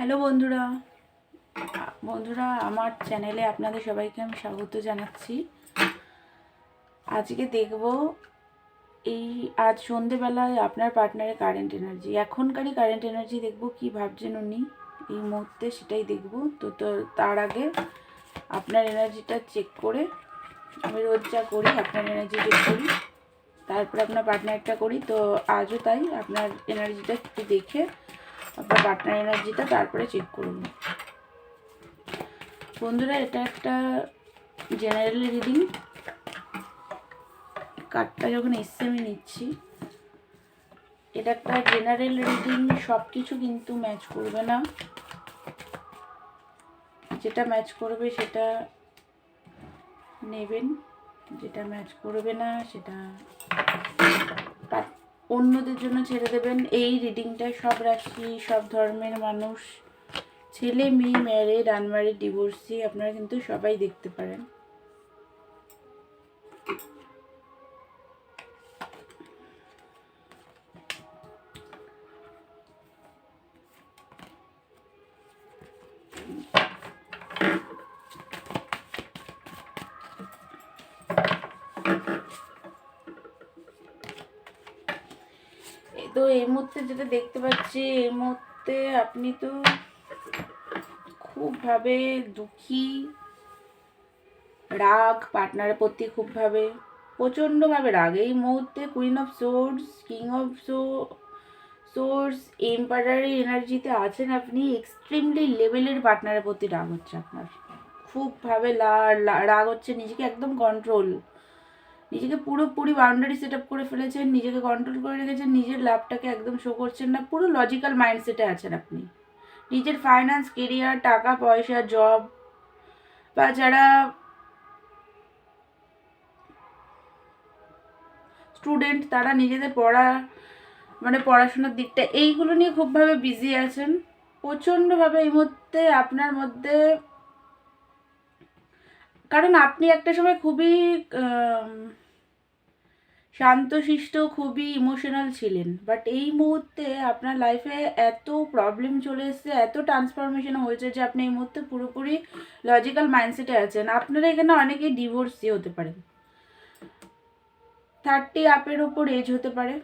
Hello বন্ধুরা। বন্ধুরা, আমার চ্যানেলে আপনাদের সবাইকে আমি স্বাগত জানাচ্ছি। আজকে দেখব এই, আজ সন্ধেবেলায় আপনার পার্টনারের কারেন্ট এনার্জি এখনকারই কারেন্ট এনার্জি দেখব কি ভাবছেন উনি? এই মুহূর্তে সেটাই দেখব। তো তো তার আগে আপনার এনার্জিটা চেক করে, আমি রোজ যা করি আপনার এনার্জি চেক করি। তারপরে আপনার পার্টনারটা করি। তো আজও তাই আপনার এনার্জিটা একটু দেখে আপনার পার্টনার এনার্জিটা তারপরে চেক করুন। বন্ধুরা, এটা একটা জেনারেল রিডিং কার্ডটা যখন এসছে, আমি নিচ্ছি। এটা একটা জেনারেল রিডিং সব কিছু কিন্তু ম্যাচ করবে না। যেটা ম্যাচ করবে, সেটা নেবেন। যেটা ম্যাচ করবে না, সেটা অন্যদের জন্য ছেড়ে দেবেন। এই রিডিংটা সব রাশি, সব ধর্মের মানুষ, ছেলে, মেয়ে ম্যারেড আনম্যারিড ডিভোর্সি আপনারা কিন্তু সবাই দেখতে পারেন। তো এই মুহূর্তে যেটা দেখতে পাচ্ছি, এই মুহূর্তে আপনি তো খুবভাবে দুঃখী, রাগ পার্টনারের প্রতি খুবভাবে, প্রচণ্ডভাবে রাগ। এই মুহূর্তে queen of source king of so source এম্পায়ারের এনার্জিতে আছেন আপনি এক্সট্রিমলি লেভেলের পার্টনারের প্রতি রাগ হচ্ছে আপনার। খুবভাবে রাগ হচ্ছে নিজেকে একদম কন্ট্রোল নিজেকে পুরোপুরি বাউন্ডারি সেট আপ করে ফেলেছেন, নিজেকে কন্ট্রোল করে রেখেছেন, নিজের লাভটাকে একদম শো করছেন না, পুরো লজিক্যাল মাইন্ডসেটে আছেন আপনি। নিজের ফাইন্যান্স কেরিয়ার টাকা, পয়সা জব বা যারা স্টুডেন্ট তারা নিজেদের পড়া মানে পড়াশোনার দিকটা, এইগুলো নিয়ে খুবভাবে বিজি আছেন। প্রচণ্ডভাবে এই মুহূর্তে আপনার মধ্যে কারণ আপনি একটা সময় খুবই শান্তশিষ্ট, খুবই ইমোশনাল ছিলেন। বাট এই মুহূর্তে আপনার লাইফে এত প্রবলেম চলে এসেছে, এত ট্রান্সফরমেশন হয়েছে যে আপনি এই মুহূর্তে পুরোপুরি লজিক্যাল মাইন্ডসেটে আছেন। আপনারা এখানে অনেকেই ডিভোর্সি হতে পারেন। থার্টি আপের ওপর এজ হতে পারে।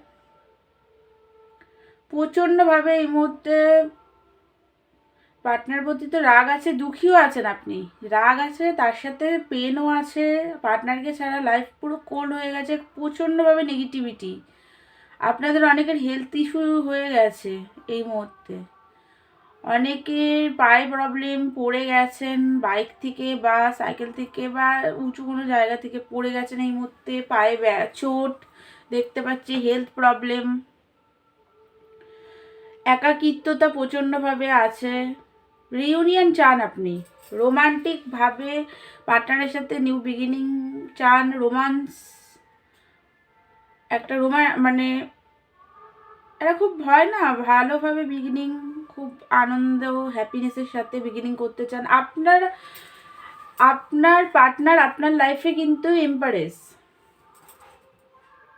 প্রচণ্ডভাবে এই মুহূর্তে পার্টনার প্রতি তো রাগ আছে, দুঃখীও আছেন আপনি। রাগ আছে, তার সাথে পেনও আছে পার্টনারকে ছাড়া লাইফ পুরো কোল্ড হয়ে গেছে, প্রচণ্ডভাবে নেগেটিভিটি আপনাদের অনেকের হেলথ ইস্যু হয়ে গেছে এই মুহূর্তে। অনেকের পায়ে প্রবলেম পড়ে গেছেন বাইক থেকে বা সাইকেল থেকে বা উঁচু কোনো জায়গা থেকে পড়ে গেছেন এই মুহূর্তে, পায়ে চোট, দেখতে পাচ্ছি হেলথ প্রবলেম একাকিত্বতা প্রচণ্ডভাবে আছে। রিউনিয়ন চান আপনি? রোমান্টিকভাবে পার্টনারের সাথে নিউ বিগিনিং চান রোমান্স একটা রোমা মানে এটা খুব ভয় না? ভালোভাবে বিগিনিং খুব আনন্দ হ্যাপিনেসের সাথে বিগিনিং করতে চান। আপনার আপনার পার্টনার আপনার লাইফে কিন্তু এম্পারেস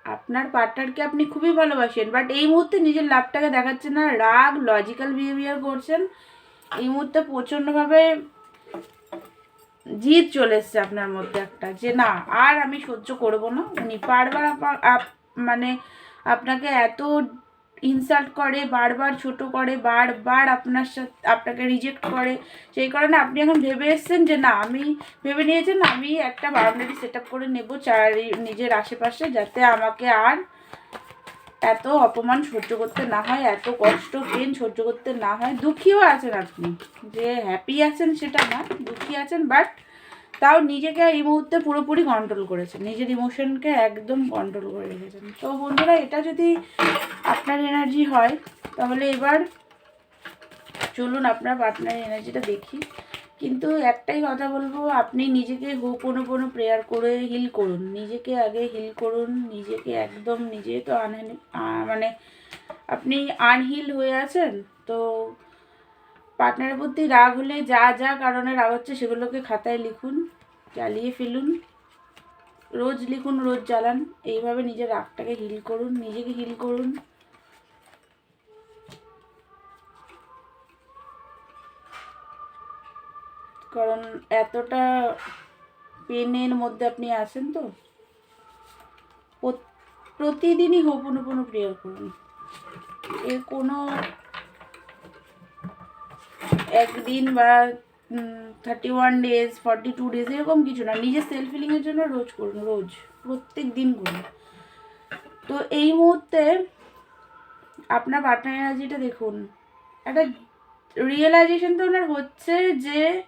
আপনার পার্টনারকে আপনি খুবই ভালোবাসেন বাট এই মুহূর্তে নিজের লাভটাকে দেখাচ্ছেন না। রাগ লজিক্যাল বিহেভিয়ার করছেন। এই মুহূর্তে প্রচণ্ডভাবে জিদ চলে এসছে আপনার মধ্যে একটা, যে না, আর আমি সহ্য করব না। উনি বারবার মানে আপনাকে এত ইনসাল্ট করে, বারবার ছোট করে, বারবার আপনার সাথে, আপনাকে রিজেক্ট করে। সেই কারণে আপনি এখন ভেবে এসছেন যে, না, আমি ভেবে নিয়েছেন, আমি একটা বাউন্ডারি সেট আপ করে নেব চারি, নিজের আশেপাশে, যাতে আমাকে আর এত অপমান সহ্য করতে না হয়, এত কষ্ট পেন সহ্য করতে না হয়, দুঃখীও আছেন আপনি। যে হ্যাপি আছেন সেটা না, দুঃখী আছেন বাট তাও নিজেকে এই মুহূর্তে পুরোপুরি কন্ট্রোল করেছেন। নিজের ইমোশনকে একদম কন্ট্রোল করে রেখেছেন। তো বন্ধুরা, এটা যদি আপনার এনার্জি হয়, তাহলে এবার চলুন আপনার পার্টনারের এনার্জিটা দেখি। কিন্তু একটাই কথা বলব, আপনি নিজেকে হোপনোপনো প্রেয়ার করে হিল করুন। নিজেকে আগে হিল করুন, নিজেকে একদম নিজে তো আনহেন মানে আপনি আনহিল হয়ে আছেন, তো পার্টনারের প্রতি রাগ হলে যা যা কারণে রাগ হচ্ছে সেগুলোকে খাতায় লিখুন, জ্বালিয়ে ফেলুন, রোজ লিখুন, রোজ জ্বালান, এইভাবে নিজের রাগটাকে হিল করুন, নিজেকে হিল করুন। কারণ এতটা পেনের মধ্যে আপনি আছেন তো। প্রত- প্রতিদিনই হোপনোপনো প্রেয়ার করুন। এর কোনো একদিন বা thirty one days forty two days এরকম কিছু না। নিজের সেলফ ফিলিংয়ের জন্য রোজ করুন, রোজ। প্রত্যেক দিন করুন। তো এই মুহূর্তে আপনার পার্টনার এনার্জিটা দেখুন, একটা রিয়েলাইজেশন তো ওনার হচ্ছে যে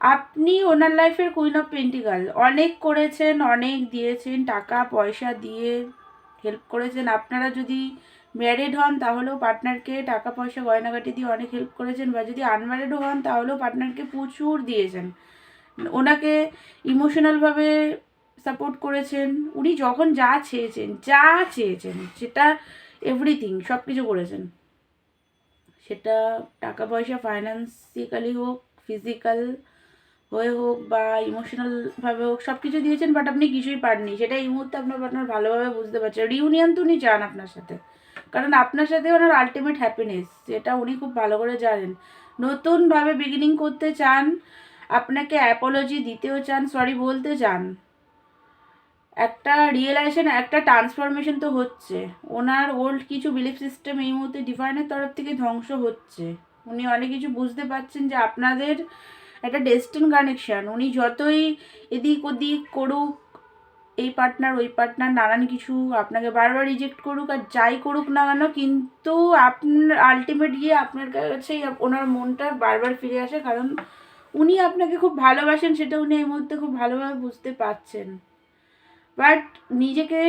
আপনি ওনার লাইফের কুইন অফ পেন্টিকাল অনেক করেছেন, অনেক দিয়েছেন, টাকা, পয়সা দিয়ে হেল্প করেছেন। আপনারা যদি ম্যারিড হন, তাহলেও পার্টনারকে টাকা, পয়সা, গয়নাগাটি দিয়ে অনেক হেল্প করেছেন বা যদি আনম্যারিডও হন, তাহলেও পার্টনারকে প্রচুর দিয়েছেন। ওনাকে ইমোশনালভাবে সাপোর্ট করেছেন। উনি যখন যা চেয়েছেন যা চেয়েছেন, সেটা এভরিথিং সব কিছু করেছেন। সেটা টাকা, পয়সা ফাইন্যান্সিক্যালি হোক ফিজিক্যাল হয়ে হোক বা ইমোশনালভাবে হোক সব কিছু দিয়েছেন বাট আপনি কিছুই পাননি। সেটা এই মুহূর্তে আপনার পার্টনার ভালোভাবে বুঝতে পারছে রিউনিয়ন তো উনি চান আপনার সাথে। কারণ আপনার সাথে ওনার আলটিমেট হ্যাপিনেস যেটা উনি খুব ভালো করে জানেন। নতুনভাবে বিগিনিং করতে চান, আপনাকে অ্যাপোলজি দিতেও চান সরি বলতে চান, একটা রিয়েলাইজেশন একটা ট্রান্সফরমেশন তো হচ্ছে। ওনার ওল্ড কিছু বিলিফ সিস্টেম এই মুহূর্তে ডিভাইনের তরফ থেকে ধ্বংস হচ্ছে। উনি অনেক কিছু বুঝতে পারছেন যে আপনাদের একটা ডেস্টিন কানেকশান উনি যতই এদিক ওদিক করুক, এই পার্টনার ওই পার্টনার নানান কিছু আপনাকে বারবার রিজেক্ট করুক আর যাই করুক না কেন, কিন্তু আপনার আলটিমেট গিয়ে আপনার কাছেই ওনার মনটা বারবার ফিরে আসে কারণ উনি আপনাকে খুব ভালোবাসেন, সেটা উনি এই মুহূর্তে খুব ভালোভাবে বুঝতে পারছেন। বাট নিজেকে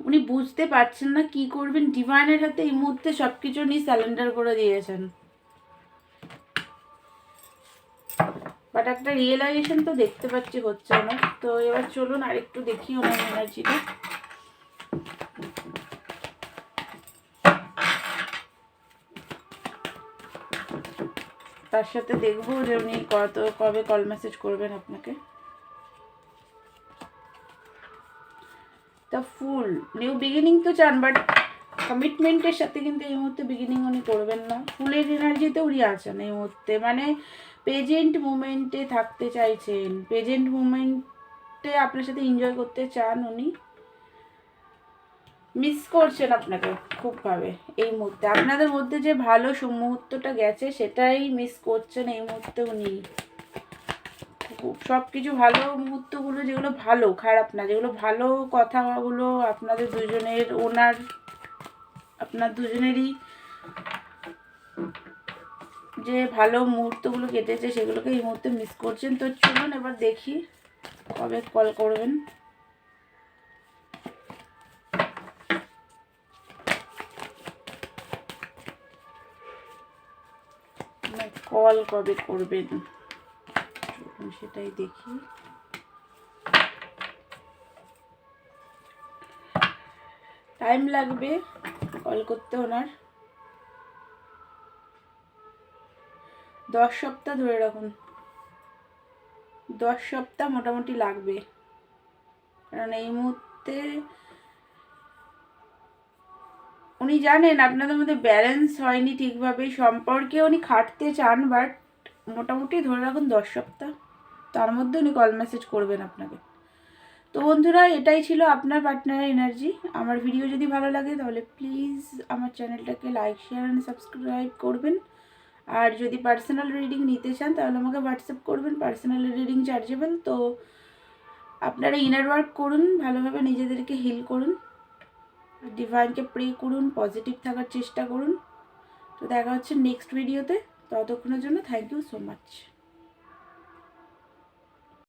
উনি বুঝতে পারছেন না কি করবেন। ডিভাইনের হাতে এই মুহূর্তে সব কিছু উনি স্যালেন্ডার করে দিয়েছেন। বাট একটা রিয়েলাইজেশন তো দেখতে পাচ্ছি, হচ্ছে না। তো এবার চলুন আর একটু দেখি ওনার এনার্জিটা তার সাথে দেখব যে উনি কত, কবে কল মেসেজ করবেন আপনাকে। দ্য ফুল নিউ বিগিনিং তো চান বাট কমিটমেন্টের সাথে কিন্তু এই মুহূর্তে বিগিনিং উনি করবেন না। ফুলের এনার্জিতে উনি আছেন এই মুহূর্তে। মানে প্রেজেন্ট মুমেন্টে থাকতে চাইছেন। প্রেজেন্ট মুমেন্টে আপনার সাথে এনজয় করতে চান উনি? মিস করছেন আপনাকে খুবভাবে এই মুহূর্তে। আপনাদের মধ্যে যে ভালো মুহূর্তটা গেছে সেটাই মিস করছেন এই মুহূর্তে উনি। সব কিছু ভালো মুহূর্তগুলো যেগুলো ভালো, খারাপ না, যেগুলো ভালো কথাগুলো আপনাদের দুজনের ওনার, আপনার দুজনেরই যে ভালো মুহূর্তগুলো কেটেছে সেগুলোকে এই মুহূর্তে মিস করছেন। তো চলুন এবার দেখি কবে কল করবেন। কল কবে করবেন? সেটাই দেখি। টাইম লাগবে কল করতে ওনার। দশ সপ্তাহ ধরে রাখুন। দশ সপ্তাহ মোটামুটি লাগবে। কারণ এই মুহূর্তে উনি জানেন আপনাদের মধ্যে ব্যালেন্স হয়নি ঠিকভাবে, সম্পর্কে উনি খাটতে চান বাট মোটামুটি ধরে রাখুন দশ সপ্তাহ। তার মধ্যে উনি কল মেসেজ করবেন আপনাকে। তো বন্ধুরা, এটাই ছিল আপনার পার্টনারের এনার্জি আমার ভিডিও যদি ভালো লাগে, তাহলে প্লিজ আমার চ্যানেলটাকে লাইক শেয়ার অ্যান্ড সাবস্ক্রাইব করবেন। আর যদি পার্সোনাল রিডিং নিতে চান, তাহলে আমাকে হোয়াটসঅ্যাপ করবেন পার্সোনাল রিডিং চার্জেবল তো আপনারা ইনার ওয়ার্ক করুন, ভালোভাবে নিজেদেরকে হিল করুন ডিভাইনকে প্রে করুন পজিটিভ থাকার চেষ্টা করুন। তো দেখা হচ্ছে নেক্সট ভিডিওতে ততক্ষণের জন্য থ্যাংক ইউ সো মাচ